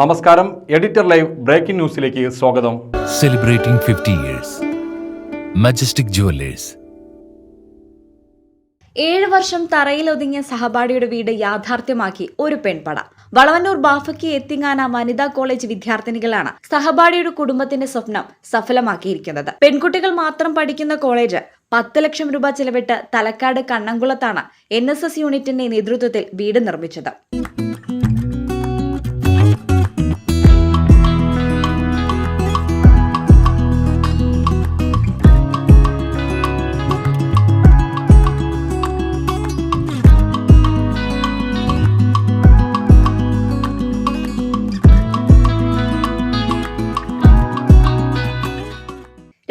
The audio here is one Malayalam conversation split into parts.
നമസ്കാരം. എഡിറ്റർ ലൈവ് ബ്രേക്കിംഗ് ന്യൂസിലേക്ക് സ്വാഗതം. Celebrating fifty years majestic jewellers ഏഴ് വർഷം തറയിലൊതുങ്ങിയ സഹപാഠിയുടെ വീട് യാഥാർത്ഥ്യമാക്കി ഒരു പെൺപട. വളവന്നൂർ ബാഫക്കി എത്തിങ്ങാന വനിതാ കോളേജ് വിദ്യാർത്ഥിനികളാണ് സഹപാഠിയുടെ കുടുംബത്തിന്റെ സ്വപ്നം സഫലമാക്കിയിരിക്കുന്നത്. പെൺകുട്ടികൾ മാത്രം പഠിക്കുന്ന കോളേജ് പത്ത് ലക്ഷം രൂപ ചെലവിട്ട് തലക്കാട് കണ്ണംകുളത്താണ് എൻ എസ് എസ് യൂണിറ്റിന്റെ നേതൃത്വത്തിൽ വീട് നിർമ്മിച്ചത്.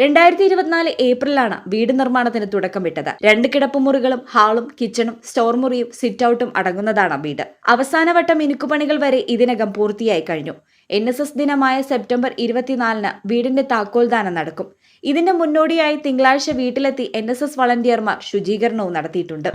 രണ്ടായിരത്തി ഇരുപത്തിനാല് ഏപ്രിലാണ് വീട് നിർമ്മാണത്തിന് തുടക്കമിട്ടത് രണ്ട് കിടപ്പുമുറികളും ഹാളും കിച്ചണും സ്റ്റോർ മുറിയും സിറ്റ് ഔട്ടും അടങ്ങുന്നതാണ് വീട്. അവസാനവട്ടം മിനുക്കുപണികൾ വരെ ഇതിനകം പൂർത്തിയായി കഴിഞ്ഞു. എൻ എസ് എസ് ദിനമായ സെപ്റ്റംബർ ഇരുപത്തിനാലിന് വീടിന്റെ താക്കോൽദാനം നടക്കും. ഇതിന്റെ മുന്നോടിയായി തിങ്കളാഴ്ച വീട്ടിലെത്തി എൻ എസ് എസ് വളണ്ടിയർമാർ ശുചീകരണവും നടത്തിയിട്ടുണ്ട്.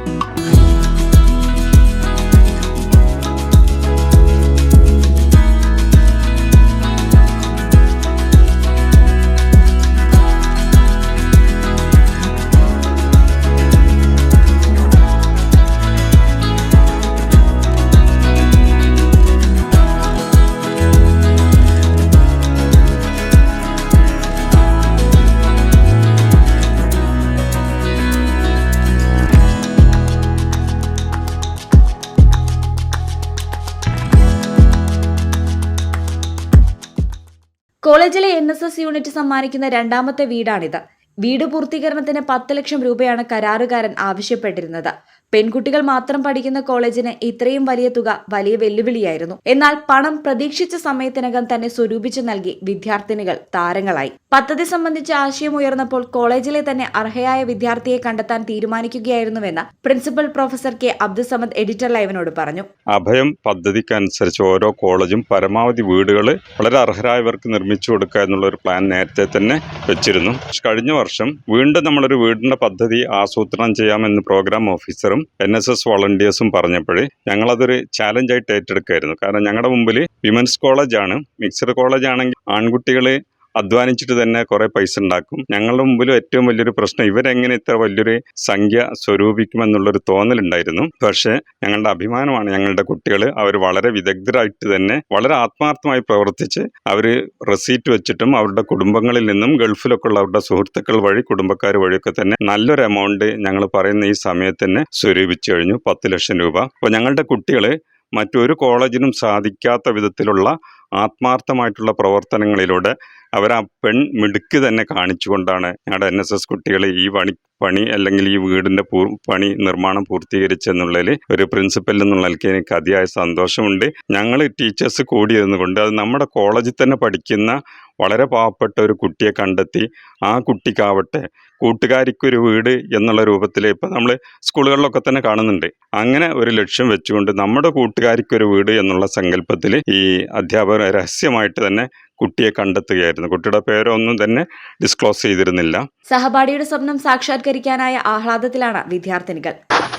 കോളേജിലെ എൻ എസ് എസ് യൂണിറ്റ് സമ്മാനിക്കുന്ന രണ്ടാമത്തെ വീടാണിത്. വീട് പൂർത്തീകരണത്തിന് പത്ത് ലക്ഷം രൂപയാണ് കരാറുകാരൻ ആവശ്യപ്പെട്ടിരുന്നത്. പെൺകുട്ടികൾ മാത്രം പഠിക്കുന്ന കോളേജിന് ഇത്രയും വലിയ തുക വലിയ വെല്ലുവിളിയായിരുന്നു. എന്നാൽ പണം പ്രതീക്ഷിച്ച സമയത്തിനകം തന്നെ സ്വരൂപിച്ചു നൽകി വിദ്യാർത്ഥിനികൾ താരങ്ങളായി. പദ്ധതി സംബന്ധിച്ച ആശയം ഉയർന്നപ്പോൾ കോളേജിലെ തന്നെ അർഹയായ വിദ്യാർത്ഥിയെ കണ്ടെത്താൻ തീരുമാനിക്കുകയായിരുന്നുവെന്ന് principal professor K Abdussamad editor ലൈവിനോട് പറഞ്ഞു. അഭയം പദ്ധതിക്കനുസരിച്ച് ഓരോ കോളേജും പരമാവധി വീടുകൾ വളരെ അർഹരായവർക്ക് നിർമ്മിച്ചു കൊടുക്കുക എന്നുള്ള ഒരു പ്ലാൻ നേരത്തെ തന്നെ വെച്ചിരുന്നു. കഴിഞ്ഞ വർഷം വീണ്ടും നമ്മളൊരു വീടിന്റെ പദ്ധതി ആസൂത്രണം ചെയ്യാമെന്ന് പ്രോഗ്രാം ഓഫീസറും എൻ എസ് എസ് വളണ്ടിയേഴ്സും പറഞ്ഞപ്പോൾ ഞങ്ങളതൊരു ചാലഞ്ചായിട്ട് ഏറ്റെടുക്കുമായിരുന്നു കാരണം ഞങ്ങളുടെ മുമ്പിൽ വിമൻസ് കോളേജാണ് മിക്സഡ് കോളേജാണെങ്കിൽ ആൺകുട്ടികൾ അധ്വാനിച്ചിട്ട് തന്നെ കുറേ പൈസ ഉണ്ടാക്കും. ഞങ്ങളുടെ മുമ്പിൽ ഏറ്റവും വലിയൊരു പ്രശ്നം ഇവരെങ്ങനെ ഇത്ര വലിയൊരു സംഖ്യ സ്വരൂപിക്കുമെന്നുള്ളൊരു തോന്നലുണ്ടായിരുന്നു. പക്ഷേ ഞങ്ങളുടെ അഭിമാനമാണ് ഞങ്ങളുടെ കുട്ടികൾ അവർ വളരെ വിദഗ്ധരായിട്ട് തന്നെ വളരെ ആത്മാർത്ഥമായി പ്രവർത്തിച്ച് അവർ റെസീറ്റ് വെച്ചിട്ടും അവരുടെ കുടുംബങ്ങളിൽ നിന്നും ഗൾഫിലൊക്കെ ഉള്ള അവരുടെ സുഹൃത്തുക്കൾ വഴി കുടുംബക്കാർ വഴിയൊക്കെ തന്നെ നല്ലൊരു എമൗണ്ട് ഞങ്ങൾ പറയുന്ന ഈ സമയത്ത് തന്നെ സ്വരൂപിച്ചു കഴിഞ്ഞു. പത്ത് ലക്ഷം രൂപ. അപ്പോൾ ഞങ്ങളുടെ കുട്ടികൾ മറ്റൊരു കോളേജിനും സാധിക്കാത്ത വിധത്തിലുള്ള ആത്മാർത്ഥമായിട്ടുള്ള പ്രവർത്തനങ്ങളിലൂടെ അവർ ആ പെൺ മിടുക്ക് തന്നെ കാണിച്ചുകൊണ്ടാണ് ഞങ്ങളുടെ എൻ എസ് എസ് കുട്ടികൾ ഈ പണി പണി അല്ലെങ്കിൽ ഈ വീടിന്റെ പണി നിർമ്മാണം പൂർത്തീകരിച്ചെന്നുള്ളതിൽ ഒരു പ്രിൻസിപ്പൽ എന്നുള്ള നിലയ്ക്ക് എനിക്ക് അതിയായ സന്തോഷമുണ്ട്. ഞങ്ങൾ ടീച്ചേഴ്സ് കൂടിയിരുന്നുകൊണ്ട് അത് നമ്മുടെ കോളേജിൽ തന്നെ പഠിക്കുന്ന വളരെ പാവപ്പെട്ട ഒരു കുട്ടിയെ കണ്ടെത്തി ആ കുട്ടിക്കാവട്ടെ. കൂട്ടുകാരിക്കൊരു വീട് എന്നുള്ള രൂപത്തിൽ ഇപ്പം നമ്മൾ സ്കൂളുകളിലൊക്കെ തന്നെ കാണുന്നുണ്ട്. അങ്ങനെ ഒരു ലക്ഷ്യം വെച്ചുകൊണ്ട് നമ്മുടെ കൂട്ടുകാരിക്കൊരു വീട് എന്നുള്ള സങ്കല്പത്തിൽ ഈ അധ്യാപകർ രഹസ്യമായിട്ട് തന്നെ കുട്ടിയെ കണ്ടെത്തുകയായിരുന്നു. കുട്ടിയുടെ പേരൊന്നും തന്നെ ഡിസ്ക്ലോസ് ചെയ്തിരുന്നില്ല. സഹപാഠിയുടെ സ്വപ്നം സാക്ഷാത്കരിക്കാനായ ആഹ്ലാദത്തിലാണ് വിദ്യാർത്ഥിനികൾ.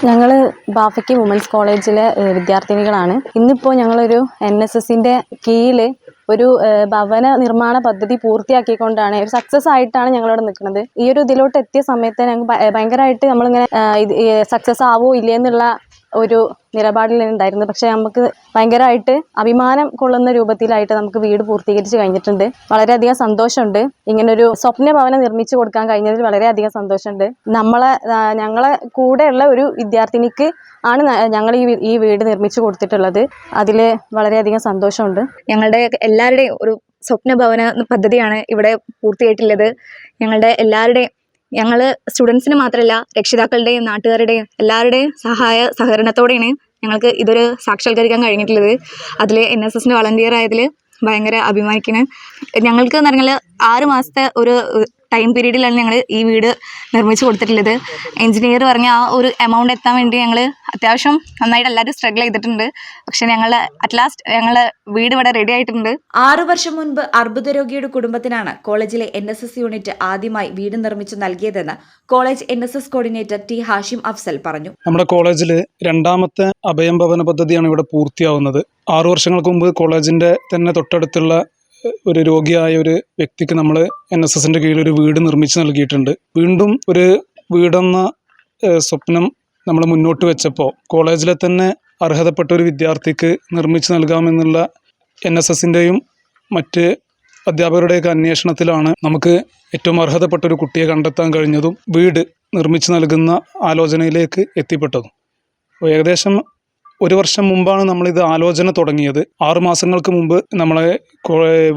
ഞങ്ങൾ ബാഫയ്ക്ക് വുമൻസ് കോളേജിലെ വിദ്യാർത്ഥിനികളാണ്. ഇന്നിപ്പോൾ ഞങ്ങളൊരു എൻ എസ് എസിന്റെ കീഴിൽ ഒരു ഭവന നിർമ്മാണ പദ്ധതി പൂർത്തിയാക്കിക്കൊണ്ടാണ് ഒരു സക്സസ് ആയിട്ടാണ് ഞങ്ങളിവിടെ നിൽക്കുന്നത്. ഈ ഒരു ഇതിലോട്ട് എത്തിയ സമയത്ത് ഞങ്ങൾക്ക് ഭയങ്കരമായിട്ട് നമ്മളിങ്ങനെ സക്സസ് ആവോ ഇല്ലേ എന്നുള്ള ഒരു നിലപാടിൽ ഉണ്ടായിരുന്നു. പക്ഷേ നമുക്ക് ഭയങ്കരമായിട്ട് അഭിമാനം കൊള്ളുന്ന രൂപത്തിലായിട്ട് നമുക്ക് വീട് പൂർത്തീകരിച്ച് കഴിഞ്ഞിട്ടുണ്ട്. വളരെയധികം സന്തോഷമുണ്ട്. ഇങ്ങനൊരു സ്വപ്ന ഭവനം നിർമ്മിച്ചു കൊടുക്കാൻ കഴിഞ്ഞതിൽ വളരെയധികം സന്തോഷമുണ്ട്. നമ്മളെ ഞങ്ങളെ കൂടെയുള്ള ഒരു വിദ്യാർത്ഥിനിക്ക് ആണ് ഞങ്ങൾ ഈ ഈ വീട് നിർമ്മിച്ചു കൊടുത്തിട്ടുള്ളത്. അതിൽ വളരെയധികം സന്തോഷമുണ്ട്. ഞങ്ങളുടെ എല്ലാവരുടെയും ഒരു സ്വപ്ന ഭവന പദ്ധതിയാണ് ഇവിടെ പൂർത്തിയായിട്ടുള്ളത്. ഞങ്ങളുടെ എല്ലാവരുടെയും ഞങ്ങൾ സ്റ്റുഡൻസിന് മാത്രമല്ല രക്ഷിതാക്കളുടെയും നാട്ടുകാരുടെയും എല്ലാവരുടെയും സഹായ സഹകരണത്തോടെയാണ് ഞങ്ങൾക്ക് ഇതൊരു സാക്ഷാത്കരിക്കാൻ കഴിഞ്ഞിട്ടുള്ളത്. അതിൽ എൻ എസ് എസിന്റെ വളണ്ടിയർ ആയതിൽ ഭയങ്കര അഭിമാനിക്കുന്നു. ഞങ്ങൾക്ക് എന്ന് പറഞ്ഞാൽ ആറ് മാസത്തെ ഒരു ടൈം പീരീഡിലാണ് ഞങ്ങൾ ഈ വീട് നിർമ്മിച്ചു കൊടുത്തിട്ടുള്ളത്. എഞ്ചിനീയർ പറഞ്ഞ ആ ഒരു എമൗണ്ട് എത്താൻ വേണ്ടി ഞങ്ങൾ അത്യാവശ്യം നന്നായിട്ട് എല്ലാവരും സ്ട്രഗിൾ ചെയ്തിട്ടുണ്ട്. പക്ഷെ ഞങ്ങൾ അറ്റ് ലാസ്റ്റ് ഞങ്ങൾ വീട് ഇവിടെ റെഡി ആയിട്ടുണ്ട്. ആറു വർഷം മുൻപ് അർബുദ രോഗിയുടെ കുടുംബത്തിനാണ് കോളേജിലെ എൻ എസ് എസ് യൂണിറ്റ് ആദ്യമായി വീട് നിർമ്മിച്ചു നൽകിയതെന്ന് college N S S coordinator T Hashim Afsal പറഞ്ഞു. നമ്മുടെ കോളേജിൽ രണ്ടാമത്തെ അഭയം ഭവന പദ്ധതിയാണ് ഇവിടെ പൂർത്തിയാവുന്നത്. ആറു വർഷങ്ങൾക്ക് മുമ്പ് കോളേജിന്റെ തന്നെ തൊട്ടടുത്തുള്ള ഒരു രോഗിയായ ഒരു വ്യക്തിക്ക് നമ്മൾ എൻ എസ് എസിന്റെ കീഴിൽ ഒരു വീട് നിർമ്മിച്ച് നൽകിയിട്ടുണ്ട്. വീണ്ടും ഒരു വീടെന്ന സ്വപ്നം നമ്മൾ മുന്നോട്ട് വെച്ചപ്പോൾ കോളേജിലെ തന്നെ അർഹതപ്പെട്ട ഒരു വിദ്യാർത്ഥിക്ക് നിർമ്മിച്ച് നൽകാമെന്നുള്ള എൻ എസ് എസിന്റെയും മറ്റ് അധ്യാപകരുടെയൊക്കെ അന്വേഷണത്തിലാണ് നമുക്ക് ഏറ്റവും അർഹതപ്പെട്ട ഒരു കുട്ടിയെ കണ്ടെത്താൻ കഴിഞ്ഞതും വീട് നിർമ്മിച്ച് നൽകുന്ന ആലോചനയിലേക്ക് എത്തിപ്പെട്ടതും. ഏകദേശം ഒരു വർഷം മുമ്പാണ് ഇത് ആലോചന തുടങ്ങിയത്. ആറു മാസങ്ങൾക്ക് മുമ്പ് നമ്മളെ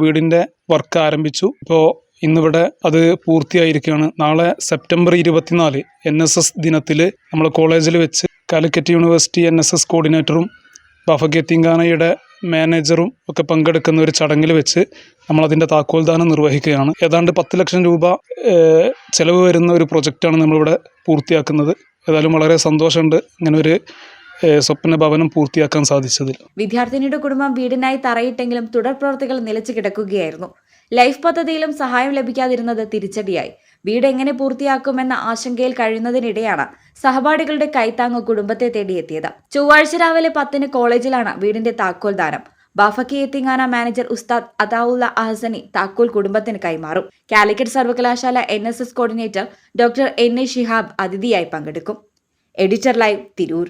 വീടിന്റെ വർക്ക് ആരംഭിച്ചു. ഇപ്പോൾ ഇന്നിവിടെ അത് പൂർത്തിയായിരിക്കുകയാണ്. നാളെ സെപ്റ്റംബർ ഇരുപത്തിനാല് എൻ എസ് എസ് ദിനത്തിൽ നമ്മൾ കോളേജിൽ വെച്ച് Calicut university N S S കോർഡിനേറ്ററും ബഫ തിങ്കാനയുടെ മാനേജറും ഒക്കെ പങ്കെടുക്കുന്ന ഒരു ചടങ്ങിൽ വെച്ച് നമ്മളതിന്റെ താക്കോൽദാനം നിർവഹിക്കുകയാണ്. ഏതാണ്ട് പത്ത് ലക്ഷം രൂപ ചിലവ് വരുന്ന ഒരു പ്രൊജക്റ്റാണ് നമ്മളിവിടെ പൂർത്തിയാക്കുന്നത്. ഏതായാലും വളരെ സന്തോഷമുണ്ട്. ഇങ്ങനൊരു ഏഹ്, സ്വപ്ന ഭവനം പൂർത്തിയാക്കാൻ സാധിച്ചതിൽ. വിദ്യാർത്ഥിനിയുടെ കുടുംബം വീടിനായി തറയിട്ടെങ്കിലും തുടർ പ്രവർത്തികൾ നിലച്ചു കിടക്കുകയായിരുന്നു. ലൈഫ് പദ്ധതിയിലും സഹായം ലഭിക്കാതിരുന്നത് തിരിച്ചടിയായി. വീട് എങ്ങനെ പൂർത്തിയാക്കുമെന്ന ആശങ്കയിൽ കഴിയുന്നതിനിടെയാണ് സഹപാഠികളുടെ കൈത്താങ് കുടുംബത്തെ തേടിയെത്തിയത്. ചൊവ്വാഴ്ച രാവിലെ പത്തിന് കോളേജിലാണ് വീടിന്റെ താക്കോൽ ദാനം. ബാഫക്കി എത്തിങ്ങാന മാനേജർ ഉസ്താദ് അതാവുല്ല അഹസനി താക്കോൽ കുടുംബത്തിന് കൈമാറും. കാലിക്കറ്റ് സർവകലാശാല N S S coordinator doctor N A Shihab അതിഥിയായി പങ്കെടുക്കും. Editor live Tirur.